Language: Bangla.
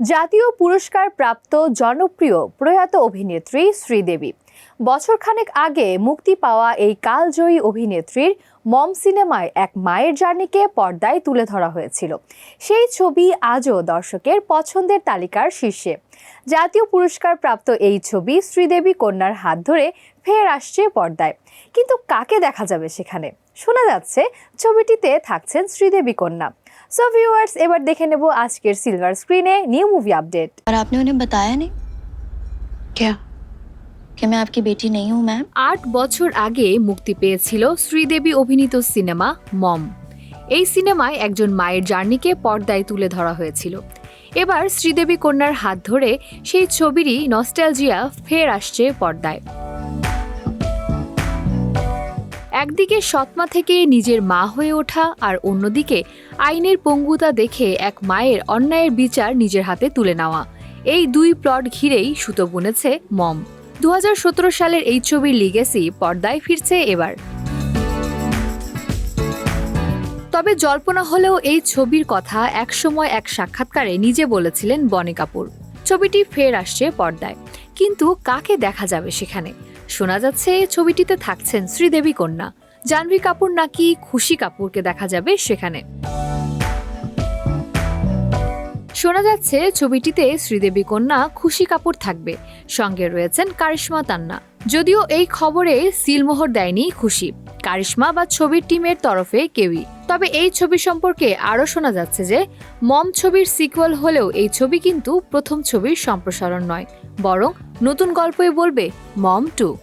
জাতীয় পুরস্কার প্রাপ্ত জনপ্রিয় প্রয়াত অভিনেত্রী শ্রীদেবী। বছরখানেক আগে মুক্তি পাওয়া এই কালজয়ী অভিনেত্রীর মম সিনেমায় এক মায়ের জার্নিকে পর্দায় তুলে ধরা হয়েছিল। সেই ছবি আজও দর্শকের পছন্দের তালিকার শীর্ষে। জাতীয় পুরস্কার প্রাপ্ত এই ছবি শ্রীদেবী কন্যার হাত ধরে ফের আসছে পর্দায়। কিন্তু কাকে দেখা যাবে সেখানে? শোনা যাচ্ছে, ছবিটিতে থাকছেন শ্রীদেবী কন্যা। সো ভিউয়ার্স এবার দেখে নেব আজকের সিলভার স্ক্রিনে নিউ মুভি আপডেট और आपने उन्हें बताया नहीं क्या कि मैं आपकी बेटी नहीं हूँ मैम আট বছর আগে মুক্তি পেয়েছিল শ্রীদেবী অভিনীত সিনেমা মম এই সিনেমায় একজন মায়ের জার্নিকে পর্দায় তুলে ধরা হয়েছিল এবার শ্রীদেবী কন্যার হাত ধরে সেই ছবিরই নস্টালজিয়া ফের আসছে পর্দায় একদিকে সৎমা থেকে নিজের মা হয়ে ওঠা আর অন্যদিকে আইনের পঙ্গুতা দেখে এক মায়ের অন্যায়ের বিচার নিজের হাতে তুলে নেওয়া। এই দুই প্লট ঘিরেই সুতো বুনেছে মম। দু হাজার সতেরো সালের এই ছবির লিগেসি পর্দায় ফিরছে এবার। তবে জল্পনা হলেও এই ছবির কথা একসময় এক সাক্ষাৎকারে নিজে বলেছিলেন বনি কাপুর। ছবিটি ফের আসছে পর্দায়। কিন্তু কাকে দেখা যাবে সেখানে? শোনা যাচ্ছে ছবিটিতে থাকছেন শ্রীদেবী কন্যা। জাহ্নবী কাপুর নাকি খুশি কাপুরকে দেখা যাবে সেখানে? শোনা যাচ্ছে ছবিটিতে শ্রীদেবী কন্যা খুশি কাপুর থাকবে। সঙ্গে রয়েছেন কারিশ্মা তান্না। যদিও এই খবরে সিলমোহর দেয়নি খুশি। কারিশ্মা বা ছবির টিমের তরফে কেউই। তবে এই ছবি সম্পর্কে আরও শোনা যাচ্ছে যে, মম ছবির সিকুয়াল হলেও এই ছবি কিন্তু প্রথম ছবির সম্প্রসারণ নয়, বরং নতুন গল্পই বলবে মম টু।